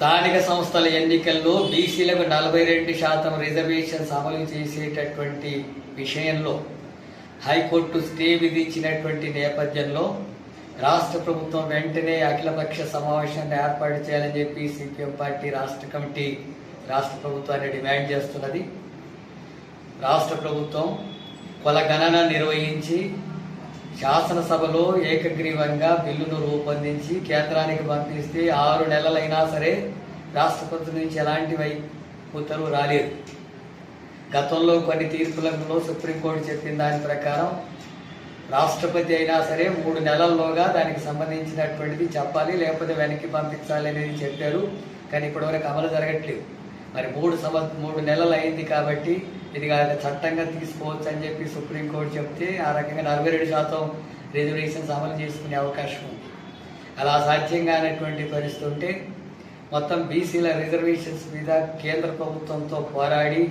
స్థానిక సంస్థల ఎన్నికల్లో బీసీలకు నలభై రెండు శాతం రిజర్వేషన్స్ అమలు చేసేటటువంటి విషయంలో హైకోర్టు స్టే విధించినటువంటి నేపథ్యంలో రాష్ట్ర ప్రభుత్వం వెంటనే అఖిలపక్ష సమావేశాన్ని ఏర్పాటు చేయాలని చెప్పి సిపిఎం పార్టీ రాష్ట్ర కమిటీ రాష్ట్ర ప్రభుత్వాన్ని డిమాండ్ చేస్తున్నది. రాష్ట్ర ప్రభుత్వం కొలగణన నిర్వహించి శాసనసభలో ఏకగ్రీవంగా బిల్లును రూపొందించి కేంద్రానికి పంపిస్తే ఆరు నెలలైనా సరే రాష్ట్రపతి నుంచి ఎలాంటి వై ఉత్తర్వు రాలేదు. గతంలో కొన్ని తీర్పులలో సుప్రీంకోర్టు చెప్పిన దాని ప్రకారం రాష్ట్రపతి అయినా సరే మూడు నెలల్లోగా దానికి సంబంధించినటువంటిది చెప్పాలి లేకపోతే వెనక్కి పంపించాలి అనేది చెప్పారు. కానీ ఇప్పటివరకు అమలు జరగట్లేదు. మరి మూడు సంవ మూడు నెలలు అయింది కాబట్టి ఇది చట్టంగా తీసుకోవచ్చు అని చెప్పి సుప్రీంకోర్టు చెప్తే ఆ రకంగా నలభై రెండు శాతం రిజర్వేషన్స్ అమలు చేసుకునే అవకాశం ఉంది. అలా సాధ్యం కానటువంటి పరిస్థితి ఉంటే మొత్తం బీసీల రిజర్వేషన్స్ మీద కేంద్ర ప్రభుత్వంతో పోరాడి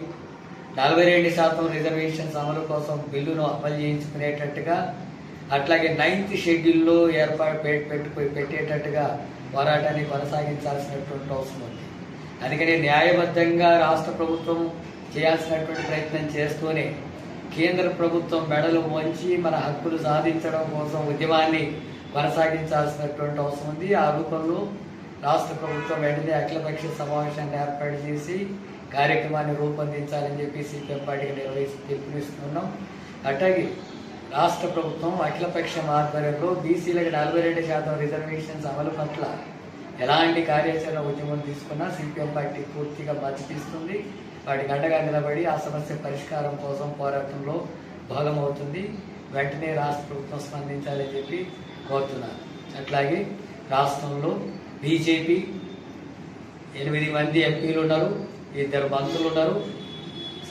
నలభై రెండు శాతం రిజర్వేషన్స్ అమలు కోసం బిల్లును అమలు చేయించుకునేటట్టుగా అట్లాగే నైన్త్ షెడ్యూల్లో ఏర్పాటు పెట్టుకు పెట్టేటట్టుగా పోరాటాన్ని కొనసాగించాల్సినటువంటి అవసరం ఉంది. అందుకని న్యాయబద్ధంగా రాష్ట్ర ప్రభుత్వం చేయాల్సినటువంటి ప్రయత్నం చేస్తూనే కేంద్ర ప్రభుత్వం మెడలు వంచి మన హక్కులు సాధించడం కోసం ఉద్యమాన్ని కొనసాగించాల్సినటువంటి అవసరం ఉంది. ఆ రూపంలో రాష్ట్ర ప్రభుత్వం వెంటనే అఖిలపక్ష సమావేశాన్ని ఏర్పాటు చేసి కార్యక్రమాన్ని రూపొందించాలని చెప్పి సీపీఎం పార్టీకి నిర్వహిస్తూ పిలుపునిస్తున్నాం. అట్లాగే రాష్ట్ర ప్రభుత్వం అఖిలపక్షం ఆధ్వర్యంలో బీసీలకు నలభై రెండు శాతం రిజర్వేషన్స్ అమలు పట్ల ఎలాంటి కార్యాచరణ ఉద్యమం తీసుకున్నా సిపిఎం పార్టీ పూర్తిగా మద్దతిస్తుంది వాటి గంటగా నిలబడి ఆ సమస్య పరిష్కారం కోసం పోరాటంలో భాగమవుతుంది. వెంటనే రాష్ట్ర ప్రభుత్వం స్పందించాలని చెప్పి కోరుతున్నాను. అట్లాగే రాష్ట్రంలో బీజేపీ ఎనిమిది మంది ఎంపీలు ఉన్నారు ఇద్దరు మంత్రులు ఉన్నారు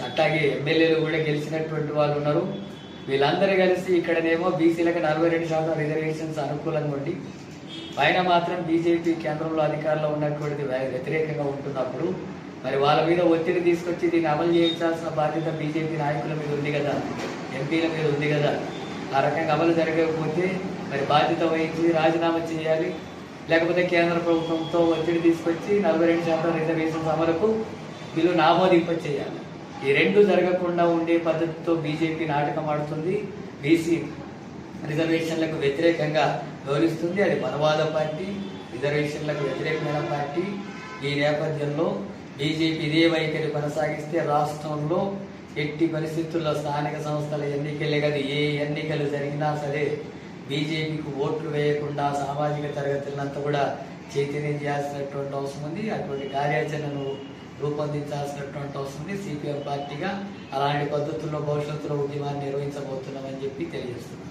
అట్లాగే ఎమ్మెల్యేలు కూడా గెలిచినటువంటి వాళ్ళు ఉన్నారు. వీళ్ళందరూ కలిసి ఇక్కడనేమో బీసీలకు నలభై రెండు శాతం రిజర్వేషన్స్ అనుకూలంగా ఉండి పైన మాత్రం బీజేపీ కేంద్రంలో అధికారంలో ఉన్నటువంటిది వ్యతిరేకంగా ఉంటున్నప్పుడు మరి వాళ్ళ మీద ఒత్తిడి తీసుకొచ్చి దీన్ని అమలు చేయించాల్సిన బాధ్యత బీజేపీ నాయకుల మీద ఉంది కదా ఎంపీల మీద ఉంది కదా. ఆ రకంగా అమలు జరగకపోతే మరి బాధ్యత వహించి రాజీనామా చేయాలి. లేకపోతే కేంద్ర ప్రభుత్వంతో ఒత్తిడి తీసుకొచ్చి నలభై రెండు శాతం రిజర్వేషన్స్ అమలుకు బిల్లు ఆమోదింప చేయాలి. ఈ రెండు జరగకుండా ఉండే పద్ధతితో బీజేపీ నాటకం ఆడుతుంది. బీసీ రిజర్వేషన్లకు వ్యతిరేకంగా వివరిస్తుంది అది మనవాద పార్టీ రిజర్వేషన్లకు వ్యతిరేకమైన పార్టీ. ఈ నేపథ్యంలో బీజేపీ ఇదే వైఖరి కొనసాగిస్తే రాష్ట్రంలో ఎట్టి పరిస్థితుల్లో స్థానిక సంస్థల ఎన్నికలే కదా ఏ ఎన్నికలు జరిగినా సరే బీజేపీకి ఓట్లు వేయకుండా సామాజిక తరగతులంతా కూడా చైతన్యం చేయాల్సినటువంటి అవసరం ఉంది. అటువంటి కార్యాచరణను రూపొందించాల్సినటువంటి అవసరం ఉంది. సిపిఎం పార్టీగా అలాంటి పద్ధతుల్లో భవిష్యత్తులో ఉద్యమాన్ని నిర్వహించబోతున్నామని చెప్పి తెలియజేస్తున్నాం.